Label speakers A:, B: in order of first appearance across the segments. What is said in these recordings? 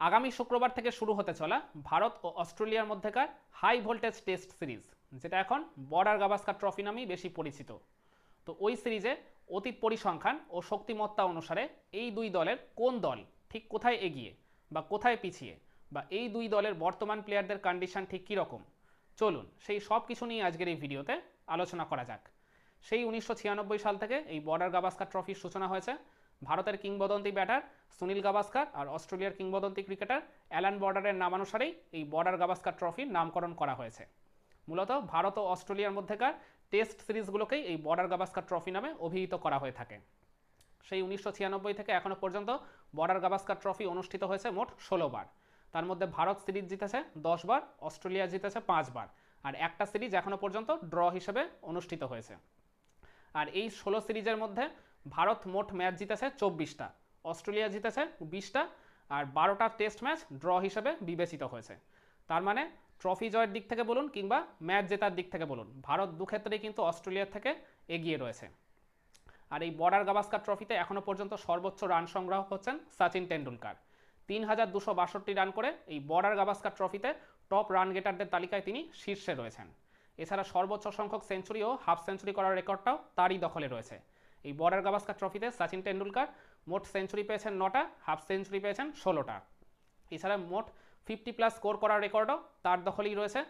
A: আগামী শুক্রবার থেকে শুরু হতে চলা ভারত ও অস্ট্রেলিয়ার মধ্যেকার হাই ভোল্টেজ টেস্ট সিরিজ, যেটা এখন বর্ডার গাভাস্কার ট্রফি নামেই বেশি পরিচিত। তো ওই সিরিজে অতীত পরিসংখ্যান ও শক্তিমত্তা অনুসারে এই দুই দলের কোন দল ঠিক কোথায় এগিয়ে বা কোথায় পিছিয়ে বা এই দুই দলের বর্তমান প্লেয়ারদের কন্ডিশন ঠিক কীরকম? চলুন সেই সব কিছু নিয়ে আজকের এই ভিডিওতে আলোচনা করা যাক। সেই উনিশশো ছিয়ানব্বই সাল থেকে এই বর্ডার গাভাস্কার ট্রফির সূচনা হয়েছে। ভারতের কিংবদন্তি ব্যাটার সুনীল গাভাস্কার আর অস্ট্রেলিয়ার কিংবদন্তি ক্রিকেটার অ্যালান বর্ডারের নামানুসারেই এই বর্ডার গাভাস্কার ট্রফির নামকরণ করা হয়েছে। মূলত ভারত ও অস্ট্রেলিয়ার মধ্যেকার টেস্ট সিরিজগুলোকেই এই বর্ডার গাভাস্কার ট্রফি নামে অভিহিত করা হয়ে থাকে। সেই উনিশশো ছিয়ানব্বই থেকে এখনও পর্যন্ত বর্ডার গাভাস্কার ট্রফি অনুষ্ঠিত হয়েছে মোট ষোলো বার। তার মধ্যে ভারত সিরিজ জিতেছে দশ বার, অস্ট্রেলিয়া জিতেছে পাঁচবার আর একটা সিরিজ এখনও পর্যন্ত ড্র হিসেবে অনুষ্ঠিত হয়েছে। আর এই ষোলো সিরিজের মধ্যে ভারত মোট ম্যাচ জিতেছে চব্বিশটা, অস্ট্রেলিয়া জিতেছে বিশটা আর বারোটা টেস্ট ম্যাচ ড্র হিসেবে বিবেচিত হয়েছে। তার মানে ট্রফি জয়ের দিক থেকে বলুন কিংবা ম্যাচ জেতার দিক থেকে বলুন, ভারত দু ক্ষেত্রেই কিন্তু অস্ট্রেলিয়ার থেকে এগিয়ে রয়েছে। আর এই বর্ডার গাভাস্কার ট্রফিতে এখনও পর্যন্ত সর্বোচ্চ রান সংগ্রাহক হচ্ছেন সচিন টেন্ডুলকার তিন হাজার দুশো বাষট্টি রান করে এই বর্ডার গাভাস্কার ট্রফিতে টপ রান গেটারদের তালিকায় তিনি শীর্ষে রয়েছেন। এছাড়া সর্বোচ্চ সংখ্যক সেঞ্চুরি ও হাফ সেঞ্চুরি করার রেকর্ডটাও তারই দখলে রয়েছে। এই বর্ডার গাভাস্কার ট্রফিতে সচিন টেন্ডুলকার মোট সেঞ্চুরি পেয়েছেন নটা, হাফ সেঞ্চুরি পেয়েছেন ষোলোটা। এছাড়া মোট ফিফটি প্লাস স্কোর করার রেকর্ডও তার দখলেই রয়েছে।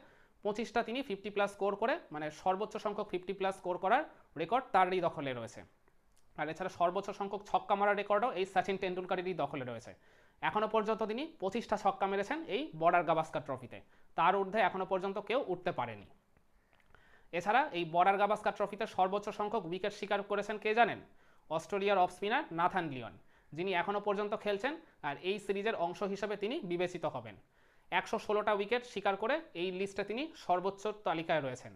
A: পঁচিশটা তিনি ফিফটি প্লাস স্কোর করে মানে সর্বোচ্চ সংখ্যক ফিফটি প্লাস স্কোর করার রেকর্ড তারই দখলে রয়েছে। আর এছাড়া সর্বোচ্চ সংখ্যক ছক্কা মারার রেকর্ডও এই সচিন টেন্ডুলকারেরই দখলে রয়েছে। এখনও পর্যন্ত তিনি পঁচিশটা ছক্কা মেরেছেন এই বর্ডার গাভাস্কার ট্রফিতে। তার ঊর্ধ্বে এখনও পর্যন্ত কেউ উঠতে পারেনি। এছাড়া এই বর্ডার গাভাস্কার ট্রফিতে সর্বোচ্চ সংখ্যক উইকেট শিকার করেছেন কে জানেন? অস্ট্রেলিয়ার অফ স্পিনার নাথান লিওন, যিনি এখনও পর্যন্ত খেলছেন আর এই সিরিজের অংশ হিসেবে তিনি বিবেচিত হবেন। একশো ষোলোটা উইকেট শিকার করে এই লিস্টে তিনি সর্বোচ্চ তালিকায় রয়েছেন।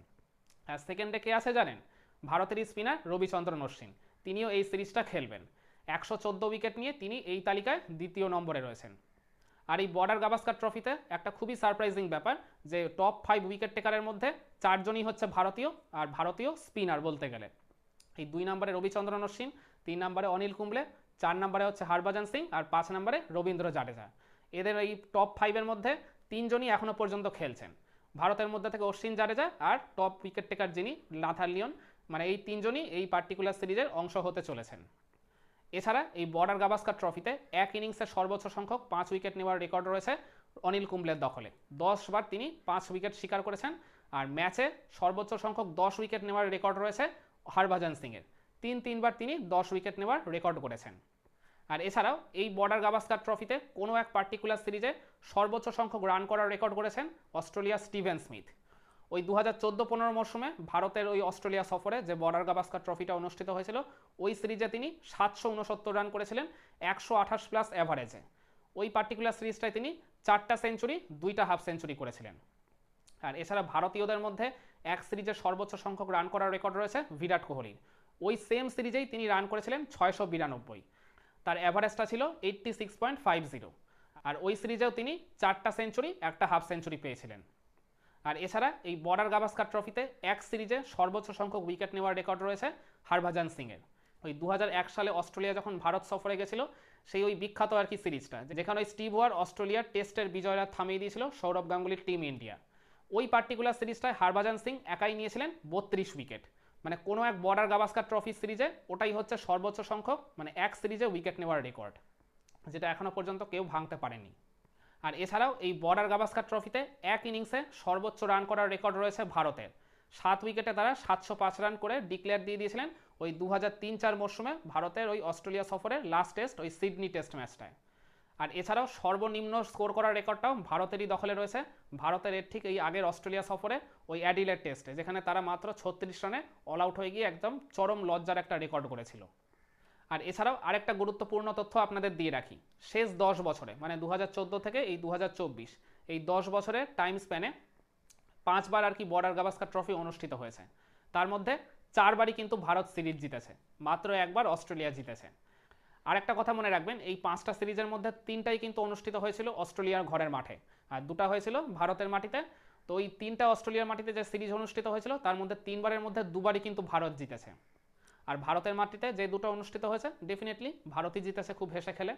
A: আর সেকেন্ডে কে আছে জানেন? ভারতেরই স্পিনার রবিচন্দ্রন অশ্বিন, তিনিও এই সিরিজটা খেলবেন। একশো চোদ্দ উইকেট নিয়ে তিনি এই তালিকায় দ্বিতীয় নম্বরে রয়েছেন। আর এই বর্ডার গাভাস্কার ট্রফিতে একটা খুবই সারপ্রাইজিং ব্যাপার যে টপ ফাইভ উইকেট টেকারের মধ্যে চারজনই হচ্ছে ভারতীয় আর ভারতীয় স্পিনার বলতে গেলে। এই দুই নম্বরে রবিচন্দ্রন অশ্বিন, তিন নম্বরে অনিল কুম্বলে, চার নম্বরে হচ্ছে হরভজন সিং আর পাঁচ নম্বরে রবীন্দ্র জাডেজা। এদের এই টপ ফাইভের মধ্যে তিনজনই এখনও পর্যন্ত খেলছেন। ভারতের মধ্যে থেকে অশ্বিন জাডেজা আর টপ উইকেট টেকার যিনি, লাথার লিওন মানে এই তিনজনই এই পার্টিকুলার সিরিজের অংশ হতে চলেছেন। এছাড়া এই বর্ডার গাভাস্কার ট্রফিতে এক ইনিংসের সর্বোচ্চ সংখ্যক পাঁচ উইকেট নেওয়ার রেকর্ড রয়েছে অনিল কুম্বলের দখলে। দশবার তিনি পাঁচ উইকেট শিকার করেছেন আর ম্যাচে সর্বোচ্চ সংখ্যক দশ উইকেট নেওয়ার রেকর্ড রয়েছে হরভজন সিংয়ের। তিন তিনবার তিনি দশ উইকেট নেওয়ার রেকর্ড করেছেন আর এছাড়াও এই বর্ডার গাভাস্কার ট্রফিতে কোনো এক পার্টিকুলার সিরিজে সর্বোচ্চ সংখ্যক রান করার রেকর্ড করেছেন অস্ট্রেলিয়ার স্টিভেন স্মিথ। ওই দু হাজার চোদ্দ পনেরো মরশুমে ভারতের ওই অস্ট্রেলিয়া সফরে যে বর্ডার গাভাস্কার ট্রফিটা অনুষ্ঠিত হয়েছিল, ওই সিরিজে তিনি সাতশো উনসত্তর রান করেছিলেন, একশো আঠাশ প্লাস অ্যাভারেজে ওই পার্টিকুলার সিরিজটায় তিনি চারটা সেঞ্চুরি, দুইটা হাফ সেঞ্চুরি করেছিলেন। আর এছাড়া ভারতীয়দের মধ্যে এক সিরিজে সর্বোচ্চ সংখ্যক রান করার রেকর্ড রয়েছে বিরাট কোহলির। ওই সেম সিরিজেই তিনি রান করেছিলেন ছয়শো বিরানব্বই। তার অ্যাভারেজটা ছিল eighty six point five zero. আর ওই সিরিজেও তিনি চারটা সেঞ্চুরি, একটা হাফ সেঞ্চুরি পেয়েছিলেন। আর এছাড়া এই বর্ডার গাভাস্কার ট্রফিতে এক সিরিজে সর্বোচ্চ সংখ্যক উইকেট নেওয়ার রেকর্ড রয়েছে হরভজন সিংয়ের। ওই দু হাজার এক সালে অস্ট্রেলিয়া যখন ভারত সফরে গেছিল, সেই ওই বিখ্যাত আর কি সিরিজটা, যেখানে ওই স্টিভ ওয়ার অস্ট্রেলিয়ার টেস্টের বিজয়রা থামিয়ে দিয়েছিল সৌরভ গাঙ্গুলির টিম ইন্ডিয়া। ওই পার্টিকুলার সিরিজটায় হরভজন সিং একাই নিয়েছিলেন বত্রিশ উইকেট। মানে কোনো এক বর্ডার গাভাস্কার ট্রফি সিরিজে ওটাই হচ্ছে সর্বোচ্চ সংখ্যক মানে এক সিরিজে উইকেট নেওয়ার রেকর্ড, যেটা এখনও পর্যন্ত কেউ ভাঙতে পারেনি। আর এছাড়াও এই বর্ডার গাভাস্কার ট্রফিতে এক ইনিংসে সর্বোচ্চ রান করার রেকর্ড রয়েছে ভারতের। সাত উইকেটে তারা সাতশো পাঁচ রান করে ডিক্লেয়ার দিয়ে দিয়েছিলেন ওই দু হাজার তিন চার মরশুমে ভারতের ওই অস্ট্রেলিয়া সফরের লাস্ট টেস্ট, ওই সিডনি টেস্ট ম্যাচটায়। আর এছাড়াও সর্বনিম্ন স্কোর করার রেকর্ডটাও ভারতেরই দখলে রয়েছে। ভারতের এর ঠিক এই আগের অস্ট্রেলিয়া সফরে ওই অ্যাডিলের টেস্টে, যেখানে তারা মাত্র ছত্রিশ রানে অল আউট হয়ে গিয়ে একদম চরম লজ্জার একটা রেকর্ড করেছিল। আর এছাড়াও আরেকটা গুরুত্বপূর্ণ তথ্য আপনাদের দিয়ে রাখি। শেষ দশ বছরে মানে দু হাজার চোদ্দ থেকে এই দু হাজার চব্বিশ, এই দশ বছরের টাইম স্প্যানে পাঁচবার আর কি বর্ডার গাভাস্কার ট্রফি অনুষ্ঠিত হয়েছে। তার মধ্যে চারবারই কিন্তু ভারত সিরিজ জিতেছে, মাত্র একবার অস্ট্রেলিয়া জিতেছে। আর একটা কথা মনে রাখবেন, এই পাঁচটা সিরিজের মধ্যে তিনটাই কিন্তু অনুষ্ঠিত হয়েছিল অস্ট্রেলিয়ার ঘরের মাঠে। আর দুটা হয়েছিল ভারতের মাটিতে, তো ওই তিনটা অস্ট্রেলিয়ার মাটিতে যে সিরিজ অনুষ্ঠিত হয়েছিল, তার মধ্যে তিনবারের মধ্যে দুবারই কিন্তু ভারত জিতেছে। আর ভারতের মাটিতে যে দুটো অনুষ্ঠিত হয়েছে ডেফিনেটলি ভারতই জিতেছে, খুব হেসে খেলে।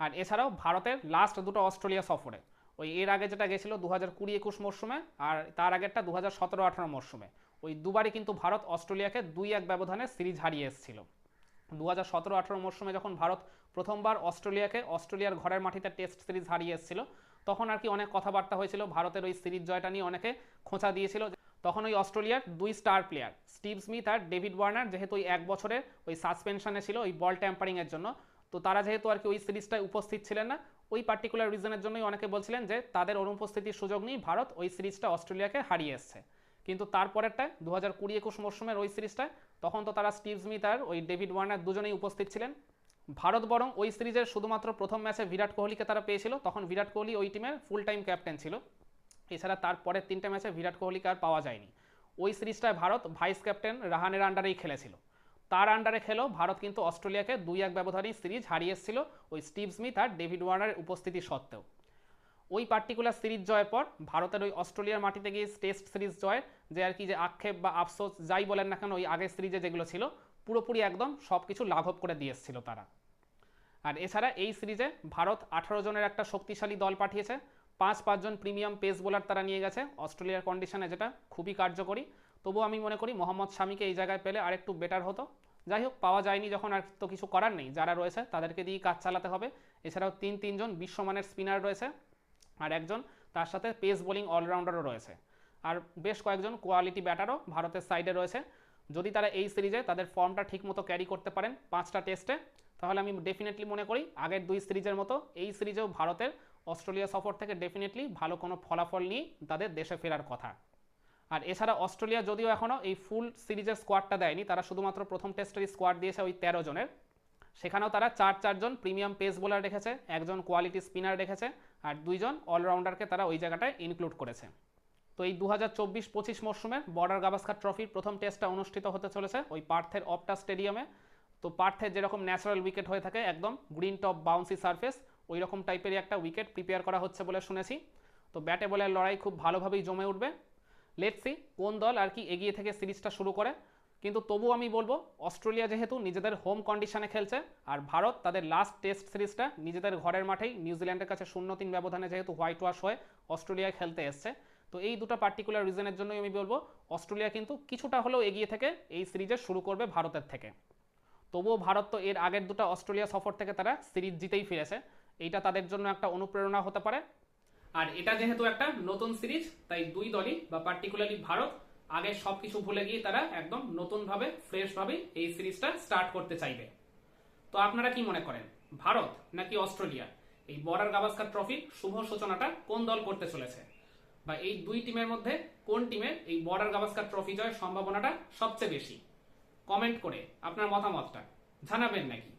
A: আর এছাড়াও ভারতের লাস্ট দুটো অস্ট্রেলিয়া সফরে। ওই এর আগে যেটা গেছিল দু হাজার কুড়ি একুশ মরশুমে, আর তার আগেরটা দু হাজার সতেরো আঠারো মরশুমে। ওই দুবারই কিন্তু ভারত অস্ট্রেলিয়াকে দুই এক ব্যবধানে সিরিজ হারিয়ে এসেছিল। দু হাজার সতেরো আঠারো মরশুমে যখন ভারত প্রথমবার অস্ট্রেলিয়াকে অস্ট্রেলিয়ার ঘরের মাটিতে টেস্ট সিরিজ হারিয়ে এসেছিল, তখন আর কি অনেক কথাবার্তা হয়েছিল। ভারতের ওই সিরিজ জয়টা নিয়ে অনেকে খোঁচা দিয়েছিল তখন ওই অস্ট্রেলিয়ার দুই স্টার প্লেয়ার, স্টিভ স্মিথ আর ডেভিড ওয়ার্নার, যেহেতু ওই এক বছরের ওই সাসপেনশনে ছিল ওই বল ট্যাম্পারিংয়ের জন্য। তো তারা যেহেতু আর কি ওই সিরিজটায় উপস্থিত ছিলেন না, ওই পার্টিকুলার রিজনের জন্যই অনেকে বলছিলেন যে তাদের অনুপস্থিতির সুযোগ নিয়ে ভারত ওই সিরিজটা অস্ট্রেলিয়াকে হারিয়ে এসছে। কিন্তু তারপরেরটায় দু হাজার কুড়ি একুশ মরশুমের ওই সিরিজটায়, তখন তো তারা স্টিভ স্মিথ আর ওই ডেভিড ওয়ার্নার দুজনেই উপস্থিত ছিলেন। ভারত বরং ওই সিরিজের শুধুমাত্র প্রথম ম্যাচে বিরাট কোহলিকে তারা পেয়েছিল, তখন বিরাট কোহলি ওই টিমের ফুল টাইম ক্যাপ্টেন ছিল। এছাড়া তারপরের তিনটে ম্যাচে বিরাট কোহলিকে আর পাওয়া যায়নি। ওই সিরিজটায় ভারত ভাইস ক্যাপ্টেন রাহানের আন্ডারেই খেলেছিল। তার আন্ডারে খেলেও ভারত কিন্তু অস্ট্রেলিয়াকে দুই এক ব্যবধানেই সিরিজ হারিয়ে এসেছিল ওই স্টিভ স্মিথ আর ডেভিড ওয়ার্নারের উপস্থিতি সত্ত্বেও। ওই পার্টিকুলার সিরিজ জয়ের পর ভারতের ওই অস্ট্রেলিয়ার মাটিতে গিয়ে টেস্ট সিরিজ জয়ের যে আর কি যে আক্ষেপ বা আফসোস যাই বলেন না কেন ওই আগের সিরিজে যেগুলো ছিল, পুরোপুরি একদম সব কিছু লাঘব করে দিয়ে এসেছিল তারা। আর এছাড়া এই সিরিজে ভারত আঠারো জনের একটা শক্তিশালী দল পাঠিয়েছে পাঁচ পাঁচজন প্রিমিয়াম পেস বোলার তারা নিয়ে গেছে। অস্ট্রেলিয়ার কন্ডিশনে যেটা খুবই কার্যকরী। তবুও আমি মনে করি মোহাম্মদ শামিকে এই জায়গায় পেলে আরেকটু বেটার হতো। যাই হোক, পাওয়া যায়নি যখন আর তো কিছু করার নেই। যারা রয়েছে তাদেরকে দিয়েই কাজ চালাতে হবে। এছাড়াও তিন তিনজন বিশ্বমানের স্পিনার রয়েছে আর একজন তার সাথে পেস বোলিং অলরাউন্ডারও রয়েছে। আর বেশ কয়েকজন কোয়ালিটি ব্যাটারও ভারতের সাইডে রয়েছে। যদি তারা এই সিরিজে তাদের ফর্মটা ঠিকমতো ক্যারি করতে পারেন পাঁচটা টেস্টে তাহলে আমি ডেফিনেটলি মনে করি আগের দুই সিরিজের মতো এই সিরিজেও ভারতের অস্ট্রেলিয়া সফর থেকে ডেফিনেটলি ভালো কোনো ফলাফল নিয়ে তাদের দেশে ফেরার কথা। আর এছাড়া অস্ট্রেলিয়া যদিও এখনও এই ফুল সিরিজের স্কোয়াডটা দেয়নি, তারা শুধুমাত্র প্রথম টেস্টের স্কোয়াড দিয়েছে ওই তেরো জনের। সেখানেও তারা চার চারজন প্রিমিয়াম পেস বোলার রেখেছে, একজন কোয়ালিটি স্পিনার রেখেছে, আর দুইজন অলরাউন্ডারকে তারা ওই জায়গাটায় ইনক্লুড করেছে। তো এই দু হাজার চব্বিশ পঁচিশ মরশুমের বর্ডার গাভাস্কার ট্রফির প্রথম টেস্টটা অনুষ্ঠিত হতে চলেছে ওই পার্থের অপটা স্টেডিয়ামে তো পার্থের যেরকম ন্যাচারাল উইকেট হয়ে থাকে, একদম গ্রিন টপ বাউন্সি সারফেস ওই রকম টাইপেরই একটা উইকেট প্রিপেয়ার করা হচ্ছে বলে শুনেছি। তো ব্যাটে বলের লড়াই খুব ভালোভাবেই জমে উঠবে। লেটসি কোন দল আর কি এগিয়ে থেকে সিরিজটা শুরু করে। কিন্তু তবু আমি বলব, অস্ট্রেলিয়া যেহেতু নিজেদের হোম কন্ডিশনে খেলছে, আর ভারত তাদের লাস্ট টেস্ট সিরিজটা নিজেদের ঘরের মাঠেই নিউজিল্যান্ডের কাছে শূন্য তিন ব্যবধানে যেহেতু হোয়াইট ওয়াশ হয়ে অস্ট্রেলিয়ায় খেলতে এসছে। তো এই দুটো পার্টিকুলার রিজনের জন্যই আমি বলব, অস্ট্রেলিয়া কিন্তু কিছুটা হলেও এগিয়ে থেকে এই সিরিজে শুরু করবে ভারতের থেকে। তবুও ভারত তো এর আগের দুটো অস্ট্রেলিয়া সফর থেকে তারা সিরিজ জিতেই ফিরেছে। এইটা তাদের জন্য একটা অনুপ্রেরণা হতে পারে। আর এটা যেহেতু একটা নতুন সিরিজ, তাই দুই দলই বা পার্টিকুলারলি ভারত আগে সবকিছু ভুলে গিয়ে তারা একদম নতুনভাবে, ফ্রেশভাবে এই সিরিজটা স্টার্ট করতে চাইবে। তো আপনারা কি মনে করেন, ভারত নাকি অস্ট্রেলিয়া? এই বর্ডার গাভাস্কার ট্রফির শুভ সূচনাটা কোন দল করতে চলেছে? বা এই দুই টিমের মধ্যে কোন টিমের এই বর্ডার গাভাস্কার ট্রফি জয়ের সম্ভাবনাটা সবচেয়ে বেশি? কমেন্ট করে আপনার মতামতটা জানাবেন নাকি?